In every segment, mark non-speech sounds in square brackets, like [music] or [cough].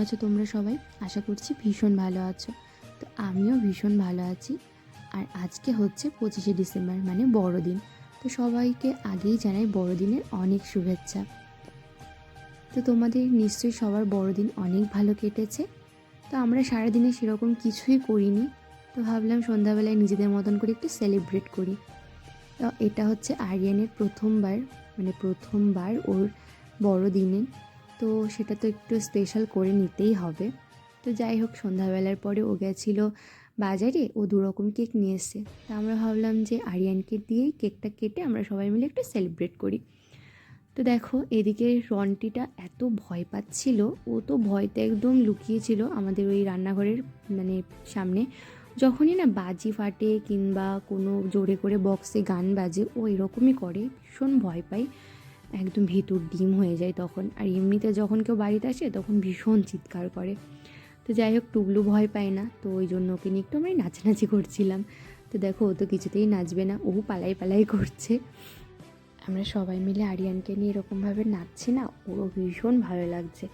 আছো তোমরা সবাই? আশা করছি ভীষণ ভালো আছো। তো আমিও ভীষণ ভালো আছি। আর আজকে হচ্ছে পঁচিশে ডিসেম্বর মানে বড়দিন। তো সবাইকে আগেই জানাই বড়দিনের অনেক শুভেচ্ছা। তো তোমাদের নিশ্চয়ই সবার বড়দিন অনেক ভালো কেটেছে। তো আমরা সারাদিনে সেরকম কিছুই করিনি। তো ভাবলাম সন্ধ্যাবেলায় নিজেদের মতন করে একটু সেলিব্রেট করি। তো এটা হচ্ছে আরিয়ানের প্রথমবার মানে প্রথমবার ওর বড়দিনে। তো সেটা তো একটু স্পেশাল করে নিতেই হবে। তো যাই হোক, সন্ধ্যাবেলার পরে ও গেছিল বাজারে, ও দু রকম কেক নিয়ে এসছে। তা আমরা ভাবলাম যে আরিয়ানকে দিয়েই কেকটা কেটে আমরা সবাই মিলে একটু সেলিব্রেট করি। তো দেখো, এদিকে রন্টিটা এত ভয় পাচ্ছিল, ও তো ভয়তে একদম লুকিয়েছিল আমাদের ওই রান্নাঘরের মানে সামনে। যখনই না বাজি ফাটে কিংবা কোনো জোরে করে বক্সে গান বাজে, ও এরকমই করে, ভীষণ ভয় পায়। একদম ভিতর ডিম হয়ে যায় তখন। আর এমনিতে যখন কেউ বাড়িতে আসে, তখন ভীষণ চিৎকার করে। তো যাই হোক, টুবলু ভয় পায় না। তো ওই জন্য ওকে নিয়ে একটু আমরা নাচানাচি করছিলাম। তো দেখো, ও তো কিছুতেই নাচবে না। ও পালাই পালাই করছে। আমরা সবাই মিলে আরিয়ানকে নিয়ে এরকমভাবে নাচছি না। ওরও ভীষণ ভালো লাগছে।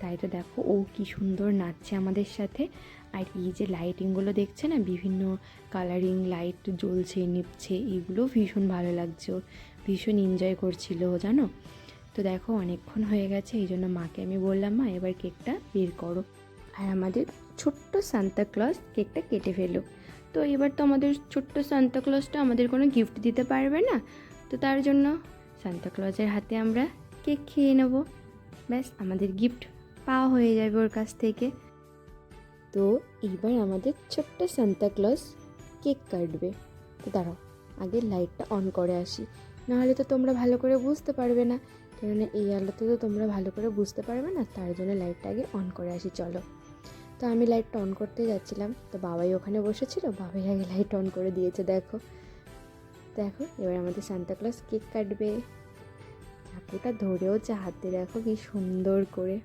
তাই তো দেখো, ও কি সুন্দর নাচছে আমাদের সাথে। আর এই যে লাইটিংগুলো দেখছে না, বিভিন্ন কালারিং লাইট জ্বলছে, নিপছে এগুলো ভীষণ ভালো লাগছে ওর। ভীষণ এনজয় করছিল, জানো? তো দেখো, অনেকক্ষণ হয়ে গেছে, এই জন্য মাকে আমি বললাম, মা, এবার কেকটা বের করো। আর আমাদের ছোট্ট সান্তা ক্লজ কেকটা কেটে ফেলো তো এবার তো আমাদের ছোট্ট সান্তা ক্লজটা আমাদের কোনো গিফট দিতে পারবে না। তো তার জন্য সান্তা ক্লজের হাতে আমরা কেক খেয়ে নেব। ব্যাস, আমাদের গিফট পাওয়া হয়ে যাবে ওর কাছ থেকে। তো এইবার আমাদের ছোট্ট সান্তা ক্লজ কেক কাটবে। তো দাঁড়াও, আগে লাইটটা অন করে আসি। নাহলে তো তোমরা ভালো করে বুঝতে পারবে না। কেননা এই আলোতে তো তোমরা ভালো করে বুঝতে পারবে না, তার জন্য লাইটটা আগে অন করে আসি, চলো। তো আমি লাইটটা অন করতে যাচ্ছিলাম, তো বাবাই ওখানে বসেছিল, বাবাই আগে লাইট অন করে দিয়েছে, দেখো। দেখো, এবার আমাদের সান্তা ক্লাস কেক কাটবে। চাকুটা ধরেও চা হাতে দেখো কি সুন্দর করে।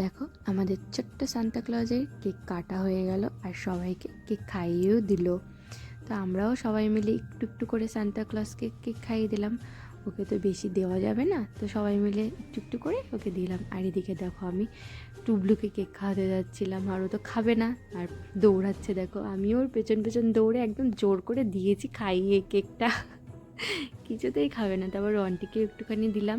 দেখো, আমাদের ছোট্ট সান্তা ক্লজের কেক কাটা হয়ে গেল আর সবাইকে কেক খাইয়েও দিল। তো আমরাও সবাই মিলে একটু একটু করে সান্তা ক্লজকে কেক খাইয়ে দিলাম। ওকে তো বেশি দেওয়া যাবে না, তো সবাই মিলে একটু একটু করে ওকে দিলাম। আর এদিকে দেখো আমি টুবলুকে কেক খাওয়াতে যাচ্ছিলাম, আর ও তো খাবে না, আর দৌড়াচ্ছে দেখো। আমি ওর পেছন পেছন দৌড়ে একদম জোর করে দিয়েছি খাইয়ে কেকটা। [laughs] কিছুতেই খাবে না, তারপর রন্টিকে একটুখানি দিলাম।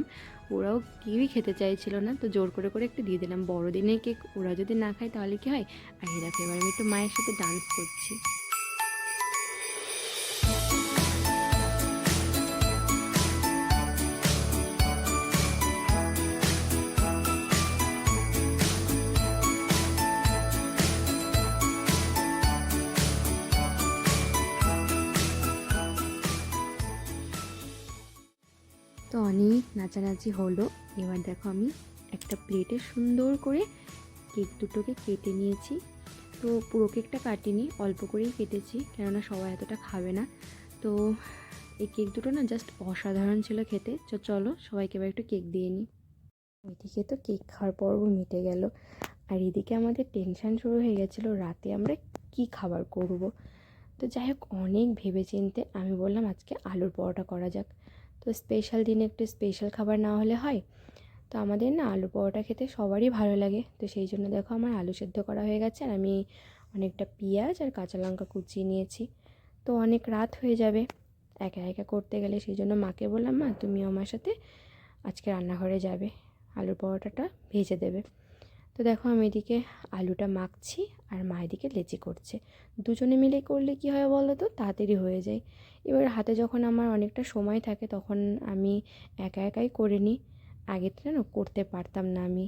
ওরাও কেউই খেতে চাইছিল না, তো জোর করে করে একটু দিয়ে দিলাম। বড়দিনে কেক ওরা যদি না খায় তাহলে কি হয়? আর এরা এবার আমি একটু মায়ের সাথে ডান্স করছি। তো অনেক নাচানাচি হলো। এবার দেখো আমি একটা প্লেটে সুন্দর করে কেক দুটোকে কেটে নিয়েছি। তো পুরো কেকটা কাটিনি, অল্প করেই কেটেছি, কেননা সবাই এতটা খাবে না। তো এই কেক দুটো না জাস্ট অসাধারণ ছিল খেতে। তো চলো সবাইকে এবার একটু কেক দিয়ে নিই। ওইদিকে তো কেক খাওয়ার পর্ব মিটে গেল। আর এদিকে আমাদের টেনশান শুরু হয়ে গেছিল, রাতে আমরা কি খাবার করব? তো যাই হোক, অনেক ভেবে চিনতে আমি বললাম আজকে আলুর পরোটা করা যাক। তো স্পেশাল দিনে একটু স্পেশাল খাবার না হলে হয়। তো আমাদের না আলু পরোটা খেতে সবারই ভালো লাগে। তো সেই জন্য দেখো আমার আলু সেদ্ধ করা হয়ে গেছে আর আমি অনেকটা পেঁয়াজ আর কাঁচা লঙ্কা কুচিয়ে নিয়েছি। তো অনেক রাত হয়ে যাবে, একা একা করতে গেলে সেই জন্য মাকে বললাম, মা তুমি আমার সাথে আজকে রান্নাঘরে যাবে। আলুর পরোটাটা ভেজে দেবে। তো দেখো আমি এদিকে আলুটা মাখছি আর মা এদিকে লেচি করছে। দুজনে মিলে করলে কি হয় বলো তো? তাড়াতাড়ি হয়ে যায়। এবার হাতে যখন আমার অনেকটা সময় থাকে তখন আমি একা একাই করে নিই। আগে তো না করতে পারতাম না আমি।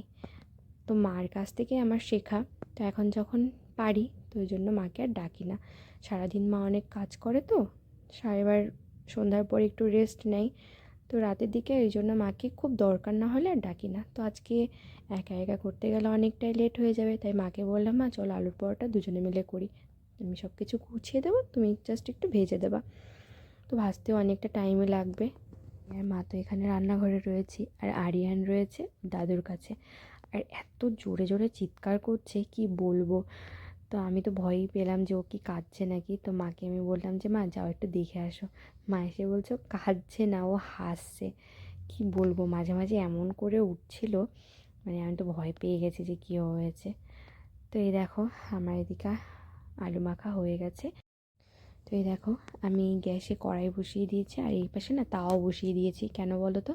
তো মার কাছ থেকে আমার শেখা। তো এখন যখন পারি, তো ওই জন্য মাকে আর ডাকি না। সারাদিন মা অনেক কাজ করে তো এবার সন্ধ্যার পর একটু রেস্ট নেয় তো রাতের দিকে ওই জন্য মাকে খুব দরকার না হলে আর ডাকি না। তো আজকে একা একা করতে গেলে অনেকটাই লেট হয়ে যাবে, তাই মাকে বললাম, মা, চলো আলুর পরোটা দুজনে মিলে করি। আমি সব কিছু গুছিয়ে দেবো, তুমি জাস্ট একটু ভেজে দেবা। তো ভাজতেও অনেকটা টাইমই লাগবে। আর মা তো এখানে রান্নাঘরে রয়েছি, আর আরিয়ান রয়েছে দাদুর কাছে। আর এত জোরে জোরে চিৎকার করছে, কি বলব? তো আমি তো ভয়ই পেলাম যে ও কি কাঁদছে নাকি? তো মাকে আমি বললাম যে, মা, যাও একটু দেখে আসো। মা এসে বলছে কাঁদছে না, ও হাসছে। কি বলব, মাঝে মাঝে এমন করে উঠছিল মানে আমি তো ভয় পেয়ে গেছি যে কী হয়েছে। তো এই দেখো, আমার এদিকে আলু মাখা হয়ে গেছে। তো এই দেখো, আমি গ্যাসে কড়াই বসিয়ে দিয়েছি আর এই পাশে না তাও বসিয়ে দিয়েছি। কেন বলো তো?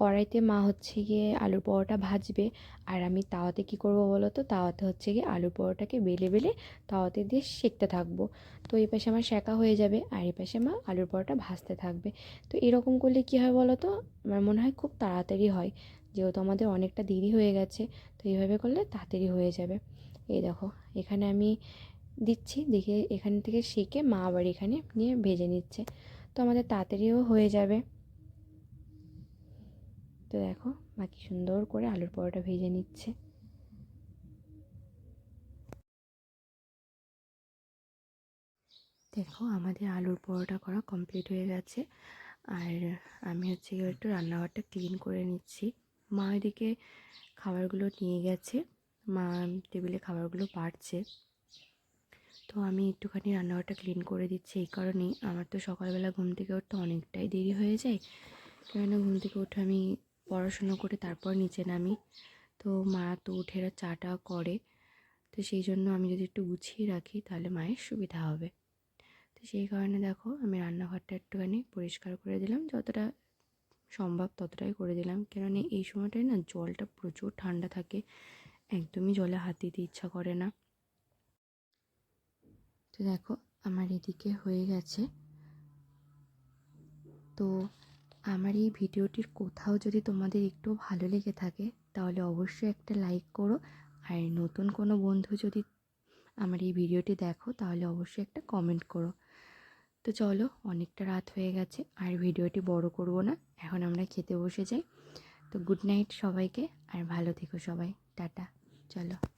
কড়াইতে মা হচ্ছে গিয়ে আলুর পরোটা ভাজবে আর আমি তাওয়াতে কী করব বলো তো? তাওয়াতে হচ্ছে গিয়ে আলুর পরোটাকে বেলে বেলে তাওয়াতে দিয়ে সেঁকতে থাকব। তো এই পাশে আমার শেখা হয়ে যাবে আর এই পাশে মা আলুর পরোটা ভাজতে থাকবে। তো এরকম করলে কী হয় বলো তো? আমার মনে হয় খুব তাড়াতাড়ি হয়, যেহেতু আমাদের অনেকটা দেরি হয়ে গেছে। তো এইভাবে করলে তাড়াতাড়ি হয়ে যাবে। এই দেখো, এখানে আমি দিচ্ছি, দেখে এখান থেকে শিখে মা আবার এখানে নিয়ে ভেজে নিচ্ছে। তো আমাদের তাড়াতাড়িও হয়ে যাবে। তো দেখো মা কি সুন্দর করে আলুর পরোটা ভেজে নিচ্ছে। দেখো আমাদের আলুর পরোটা করা কমপ্লিট হয়ে গেছে। আর আমি হচ্ছে গিয়ে একটু রান্নাঘরটা ক্লিন করে নিচ্ছি। মা এদিকে খাবারগুলো নিয়ে গেছে। মা টেবিলে খাবারগুলো বাড়ছে। তো আমি একটুখানি রান্নাঘরটা ক্লিন করে দিচ্ছি এই কারণেই। আমার তো সকালবেলা ঘুম থেকে উঠতে অনেকটাই দেরি হয়ে যায়। কেননা ঘুম থেকে উঠে আমি পড়াশুনো করে তারপর নিচে নামি। তো মা তো উঠে চাটা করে। তো সেই জন্য আমি যদি একটু গুছিয়ে রাখি তাহলে মায়ের সুবিধা হবে। তো সেই কারণে দেখো আমি রান্নাঘরটা একটুখানি পরিষ্কার করে দিলাম। যতটা সম্ভব ততটাই করে দিলাম। কেননা এই সময়টায় না জলটা প্রচুর ঠান্ডা থাকে। একদমই জলে হাত দিতে ইচ্ছা করে না। তো দেখো, আমার এদিকে হয়ে গেছে। তো আমার এই ভিডিওটির কোথাও যদি তোমাদের একটু ভালো লেগে থাকে, তাহলে অবশ্যই একটা লাইক করো। আর নতুন কোনো বন্ধু যদি আমার এই ভিডিওটি দেখো, তাহলে অবশ্যই একটা কমেন্ট করো। তো চলো, অনেকটা রাত হয়ে গেছে, আর ভিডিওটি বড় করব না। এখন আমরা খেতে বসে যাই। তো গুড নাইট সবাইকে, আর ভালো থেকো সবাই। টাটা, চলো।